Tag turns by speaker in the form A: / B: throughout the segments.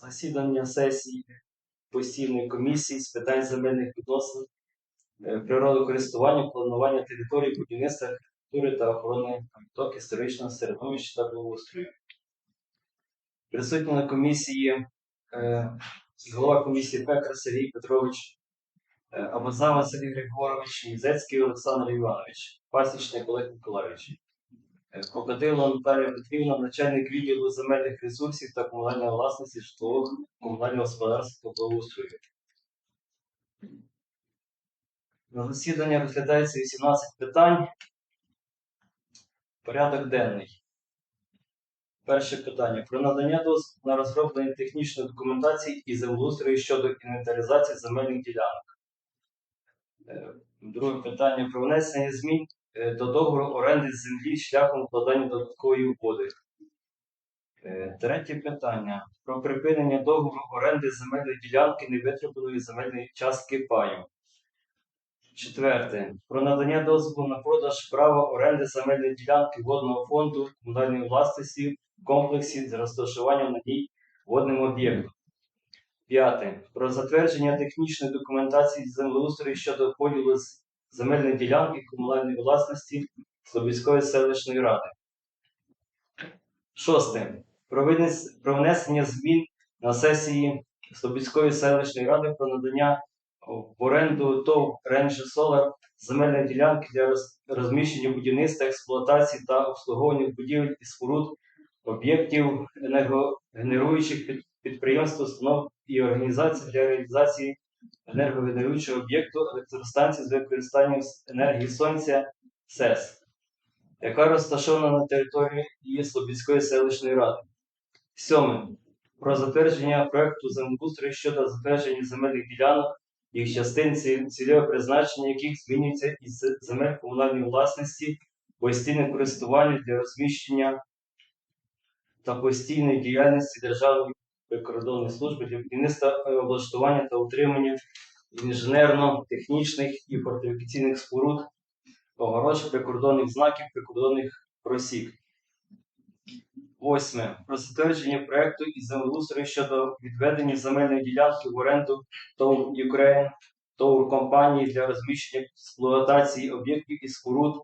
A: Засідання сесії постійної комісії з питань земельних відносин, е, природокористування, планування території, будівництва архітектури та охорони пам'яток історичного середовища та благоустрою. Присутні на комісії е, голова комісії Пекар Сергій Петрович, е, Абазава Сергій Григорович, Мізецький Олександр Іванович, Пасічник Олег Миколаївич. Покатило Наталія Петрівна, начальник відділу земельних ресурсів та комунальної власності житлового комунального господарства та благоустрою. На засідання розглядається 18 питань. Порядок денний. Перше питання. Про надання дозволу на розроблення технічної документації і землеустрою щодо інвентаризації земельних ділянок. Е, Друге питання. Про внесення змін до договору оренди землі шляхом укладання додаткової угоди. Е, Третє питання. Про припинення договору оренди земельної ділянки невитребуваної земельної частки паю. Четверте. Про надання дозволу на продаж права оренди земельної ділянки водного фонду комунальної власності в комплексі з розташуванням на ній водним об'єктом. П'яте. Про затвердження технічної документації землеустрою щодо поділу земельної ділянки комунальної власності Слобідської селищної ради. Шосте. Про внесення змін на сесії Слобідської селищної ради про надання в оренду ТОВ Ренджі Солар земельної ділянки для розміщення будівництва, експлуатації та обслуговування будівель і споруд, об'єктів енергогенеруючих підприємств, установ і організацій для реалізації енергогенеруючого об'єкту електростанції з використанням енергії сонця СЕС, яка розташована на території її Слобідської селищної ради. Сьоме. Про затвердження проекту землеустрою щодо затвердження земельних ділянок їх частин ці- цільове призначення яких змінюється із земель комунальної власності, постійне користування для розміщення та постійної діяльності Державної прикордонної служби для будівництва е, облаштування та утримання інженерно-технічних і фортифікаційних споруд, огорож, прикордонних знаків, прикордонних просік. Восьме. Про затвердження проекту і землеустрою щодо відведення земельної ділянки в оренду ТОВ Ukraine, ТОВ компанії для розміщення експлуатації об'єктів і споруд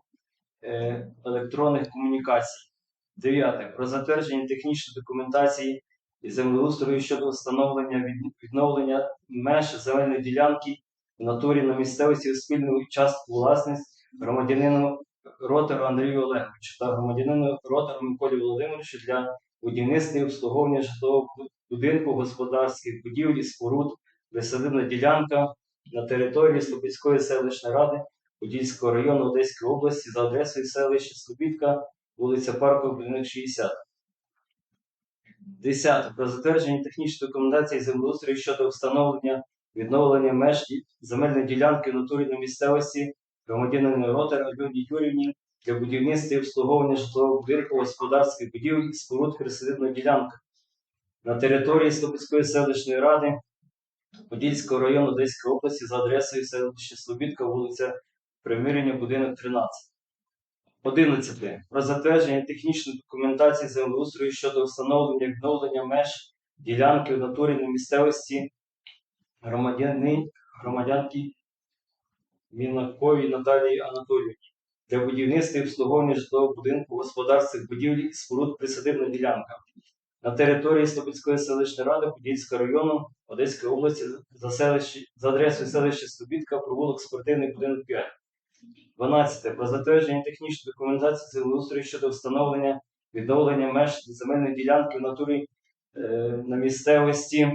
A: е, електронних комунікацій. Дев'яте. Про затвердження технічної документації землеустрою щодо встановлення відновлення меж земельної ділянки в натурі на місцевості у спільну частку власність громадянину Ротеру Андрію Олеговичу та громадянину Ротеру Миколі Володимировичу для будівництва і обслуговування житлового будинку, господарських будівель і споруд, присадибна ділянка на території Слобідської селищної ради Подільського району Одеської області за адресою селища Слобідка, вулиця Паркова, будинок 60. Десяте. Про затвердження технічної документації землеустрою щодо встановлення відновлення меж земельної ділянки в місцевості громадянину Ротер Альоні Юрівні для будівництва і обслуговування житлового будинку, господарських будівель і споруд присадибної ділянки на території Слобідської селищної ради Подільського району Одеської області за адресою селища Слобідка, вулиця Примирення, будинок 13. 11. Про затвердження технічної документації землеустрою щодо встановлення відновлення меж ділянки в натурі на місцевості громадяни, громадянки Мінаковій Наталії Анатоліївні для будівництва і обслуговування житлового будинку, господарських будівель і споруд присадибна ділянка на території Слобідської селищної ради Подільського району Одеської області за, селищі, за адресою селища Слобідка, провулок спортивний будинок 5. 12. Про затвердження технічної документації землеустрою щодо встановлення відновлення меж земельної ділянки в натурі е, на місцевості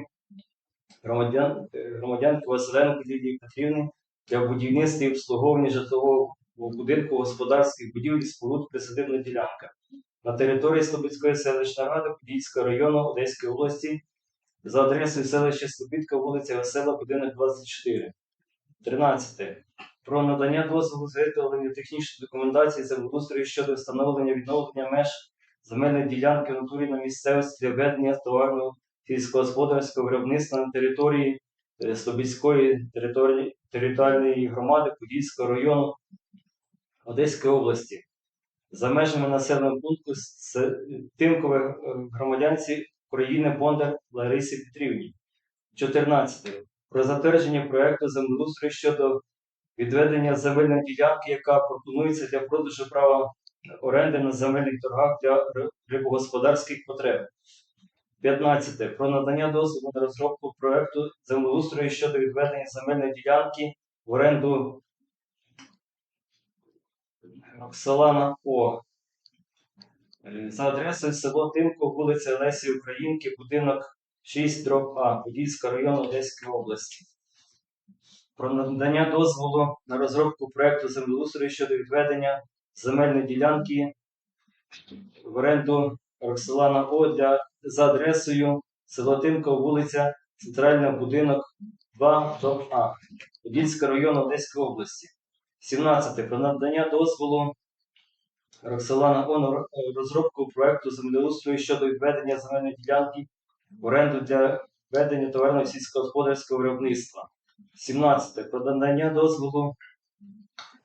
A: громадян, е, громадянки Василенко Лілії Петрівни для будівництва і обслуговування житлового будинку господарських будівель і споруд присадибна ділянка на території Слобідської селищної ради Подільського району Одеської області за адресою селища Слобідка, вулиця Весела, будинок 24. 13. Про надання дозволу з виготовлення технічної документації землеустрою щодо встановлення відновлення меж земельної ділянки натурі на місцевості для ведення товарного сільськогосподарського виробництва на території е, Слобідської територіальної громади Подільського району Одеської області за межами населеного пункту з тимкових е, громадянці України Бондар Ларисі Петрівні. 14. Про затвердження проекту землеустрою щодо відведення земельної ділянки, яка пропонується для продажу права оренди на земельних торгах для рибогосподарських потреб. 15. Про надання дозволу на розробку проекту землеустрою щодо відведення земельної ділянки в оренду Роксолана О. Е, За адресою село Тимко, вулиця Лесі Українки, будинок 6 дроб А, Подільська район Одеської області. Про надання дозволу на розробку проекту землеустрою щодо відведення земельної ділянки в оренду Роксолана О для, за адресою село Тимко, вулиця Центральна, будинок 2 дроб А, Подільська район Одеської області. 17. Про надання дозволу Роксолана О на розробку проекту землеустрою щодо відведення земельної ділянки оренду для ведення товарного сільськогосподарського виробництва. 17. Про надання дозволу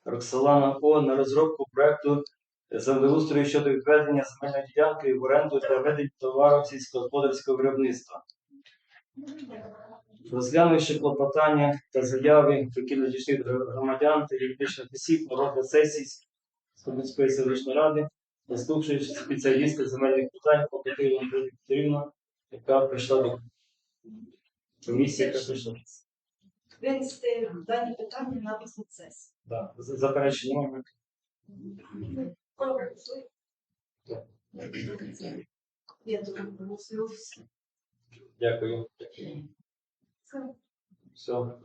A: Роксолана О на розробку проекту землеустрою щодо відведення земельної ділянки в оренду для ведення товару сільськогосподарського виробництва. Розглянувши клопотання та заяви, які надійшли до громадян та юридичних осіб на розгляд сесій Скорбівської селищної ради, заслухавши спеціаліста земельних питань Андрію Петрівну, яка прийшла до комісії, яка прийшла.
B: винести дані питання на
A: процес. Так, Заперечення немає.
B: Я тут.
A: Дякую. Все.